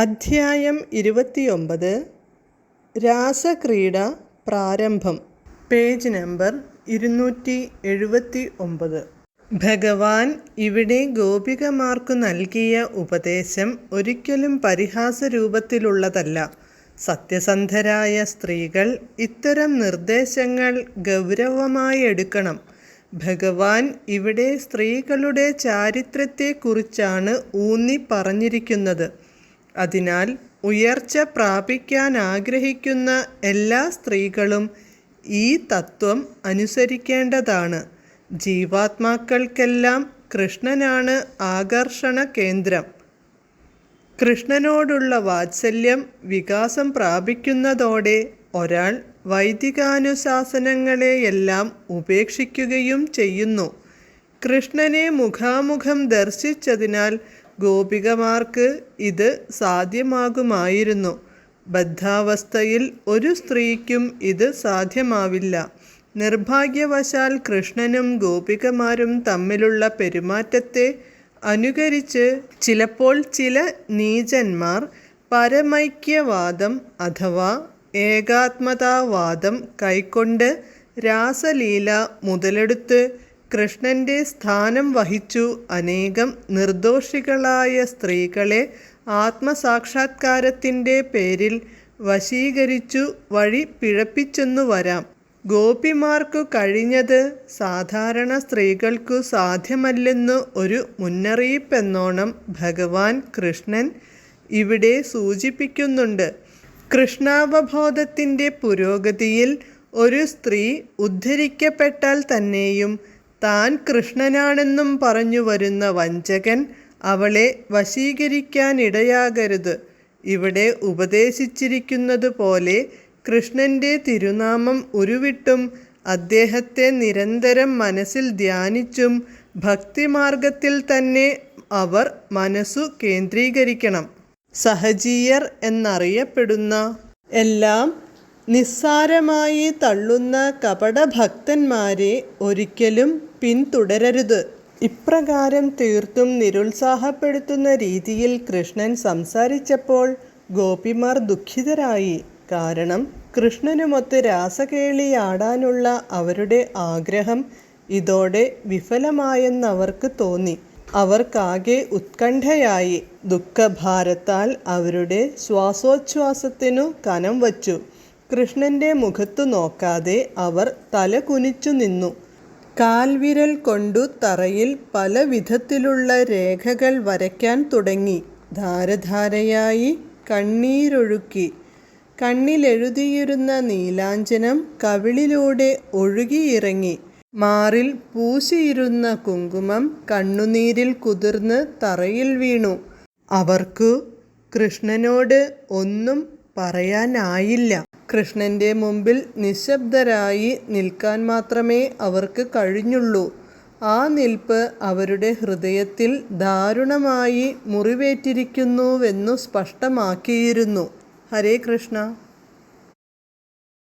അധ്യായം ഇരുപത്തിയൊമ്പത് രാസക്രീഡ പ്രാരംഭം. Page number ഇരുന്നൂറ്റി എഴുപത്തി ഒമ്പത് ഭഗവാൻ ഇവിടെ ഗോപികമാർക്കു നൽകിയ ഉപദേശം ഒരിക്കലും പരിഹാസ രൂപത്തിലുള്ളതല്ല സത്യസന്ധരായ സ്ത്രീകൾ ഇത്തരം നിർദ്ദേശങ്ങൾ ഗൗരവമായി എടുക്കണം. ഭഗവാൻ ഇവിടെ സ്ത്രീകളുടെ ചാരിത്രത്തെക്കുറിച്ചാണ് ഊന്നി പറഞ്ഞിരിക്കുന്നത്. അതിനാൽ ഉയർച്ച പ്രാപിക്കാൻ ആഗ്രഹിക്കുന്ന എല്ലാ സ്ത്രീകളും ഈ തത്വം അനുസരിക്കേണ്ടതാണ്. ജീവാത്മാക്കൾക്കെല്ലാം കൃഷ്ണനാണ് ആകർഷണ കേന്ദ്രം. കൃഷ്ണനോടുള്ള വാത്സല്യം വികാസം പ്രാപിക്കുന്നതോടെ ഒരാൾ വൈദികാനുശാസനങ്ങളെയെല്ലാം ഉപേക്ഷിക്കുകയും ചെയ്യുന്നു. കൃഷ്ണനെ മുഖാമുഖം ദർശിച്ചതിനാൽ ഗോപികമാർക്ക് ഇത് സാധ്യമാകുമായിരുന്നു. ബദ്ധാവസ്ഥയിൽ ഒരു സ്ത്രീക്കും ഇത് സാധ്യമാവില്ല. നിർഭാഗ്യവശാൽ കൃഷ്ണനും ഗോപികമാരും തമ്മിലുള്ള പെരുമാറ്റത്തെ അനുകരിച്ച് ചിലപ്പോൾ ചില നീചന്മാർ പരമൈക്യവാദം അഥവാ ഏകാത്മതാവാദം കൈക്കൊണ്ട് രാസലീല മുതലെടുത്ത് കൃഷ്ണന്റെ സ്ഥാനം വഹിച്ചു അനേകം നിർദോഷികളായ സ്ത്രീകളെ ആത്മസാക്ഷാത്കാരത്തിന്റെ പേരിൽ വശീകരിച്ചു വഴി പിഴപ്പിച്ചെന്നു വരാം. ഗോപിമാർക്കു കഴിഞ്ഞത് സാധാരണ സ്ത്രീകൾക്കു സാധ്യമല്ലെന്നു ഒരു മുന്നറിയിപ്പെന്നോണം ഭഗവാൻ കൃഷ്ണൻ ഇവിടെ സൂചിപ്പിക്കുന്നുണ്ട്. കൃഷ്ണാവബോധത്തിന്റെ പുരോഗതിയിൽ ഒരു സ്ത്രീ ഉദ്ധരിക്കപ്പെട്ടാൽ തന്നെയും താൻ കൃഷ്ണനാണെന്നും പറഞ്ഞു വരുന്ന വഞ്ചകൻ അവളെ വശീകരിക്കാനിടയാകരുത്. ഇവിടെ ഉപദേശിച്ചിരിക്കുന്നത് പോലെ കൃഷ്ണന്റെ തിരുനാമം ഉരുവിട്ടും അദ്ദേഹത്തെ നിരന്തരം മനസ്സിൽ ധ്യാനിച്ചും ഭക്തിമാർഗത്തിൽ തന്നെ അവർ മനസ്സു കേന്ദ്രീകരിക്കണം. സഹജീയർ എന്നറിയപ്പെടുന്ന എല്ലാം നിസ്സാരമായി തള്ളുന്ന കപടഭക്തന്മാരെ ഒരിക്കലും പിന്തുടരരുത്. ഇപ്രകാരം തീർത്തും നിരുത്സാഹപ്പെടുത്തുന്ന രീതിയിൽ കൃഷ്ണൻ സംസാരിച്ചപ്പോൾ ഗോപിമാർ ദുഃഖിതരായി. കാരണം കൃഷ്ണനുമൊത്ത് രാസകേളിയാടാനുള്ള അവരുടെ ആഗ്രഹം ഇതോടെ വിഫലമായെന്നവർക്ക് തോന്നി. അവർക്കാകെ ഉത്കണ്ഠയായി. ദുഃഖഭാരത്താൽ അവരുടെ ശ്വാസോച്ഛ്വാസത്തിനു കനം വച്ചു. കൃഷ്ണന്റെ മുഖത്തു നോക്കാതെ അവർ തല കുനിച്ചു നിന്നു. കാൽവിരൽ കൊണ്ടു തറയിൽ പല വിധത്തിലുള്ള രേഖകൾ വരയ്ക്കാൻ തുടങ്ങി. ധാരധാരയായി കണ്ണീരൊഴുക്കി. കണ്ണിലെഴുതിയിരുന്ന നീലാഞ്ജനം കവിളിലൂടെ ഒഴുകിയിറങ്ങി. മാറിൽ പൂശിയിരുന്ന കുങ്കുമം കണ്ണുനീരിൽ കുതിർന്ന് തറയിൽ വീണു. അവർക്കു കൃഷ്ണനോട് ഒന്നും പറയാനായില്ല. കൃഷ്ണന്റെ മുമ്പിൽ നിശബ്ദരായി നിൽക്കാൻ മാത്രമേ അവർക്ക് കഴിഞ്ഞുള്ളൂ. ആ നിൽപ്പ് അവരുടെ ഹൃദയത്തിൽ ദാരുണമായി മുറിവേറ്റിരിക്കുന്നുവെന്നു സ്പഷ്ടമാക്കിയിരുന്നു. ഹരേ കൃഷ്ണ.